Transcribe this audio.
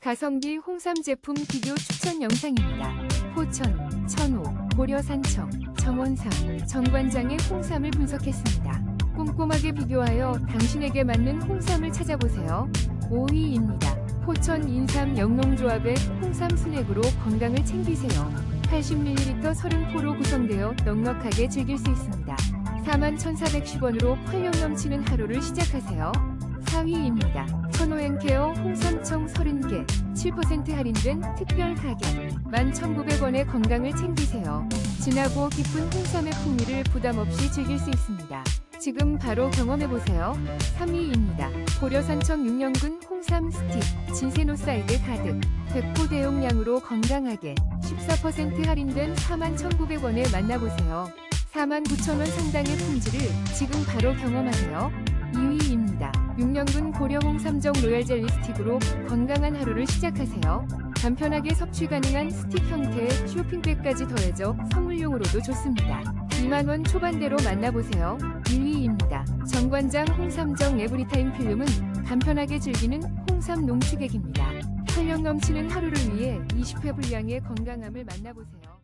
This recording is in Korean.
가성비 홍삼 제품 비교 추천 영상입니다. 포천, 천호, 고려산청, 정원삼, 정관장의 홍삼을 분석했습니다. 꼼꼼하게 비교하여 당신에게 맞는 홍삼을 찾아보세요. 5위입니다. 포천 인삼 영농조합의 홍삼 스낵으로 건강을 챙기세요. 80ml 30포로 구성되어 넉넉하게 즐길 수 있습니다. 41,410원으로 활력 넘치는 하루를 시작하세요. 4위입니다. 천호앤케어 30개 7% 할인된 특별 가격 11,900원의 건강을 챙기세요. 진하고 깊은 홍삼의 풍미를 부담 없이 즐길 수 있습니다. 지금 바로 경험해보세요. 3위입니다. 고려산청 6년근 홍삼 스틱 진세노사이드 가득 100포 대용량으로 건강하게 14% 할인된 41,900원에 만나보세요. 49,000원 상당의 품질을 지금 바로 경험하세요. 2위입니다. 6년근 고려홍 삼정 로얄 젤리 스틱으로 건강한 하루를 시작하세요. 간편하게 섭취 가능한 스틱 형태의 쇼핑백까지 더해져 선물용으로도 좋습니다. 2만원 초반대로 만나보세요. 1위입니다. 정관장 홍삼정 에브리타임 필름은 간편하게 즐기는 홍삼 농축액입니다. 활력 넘치는 하루를 위해 20회 분량의 건강함을 만나보세요.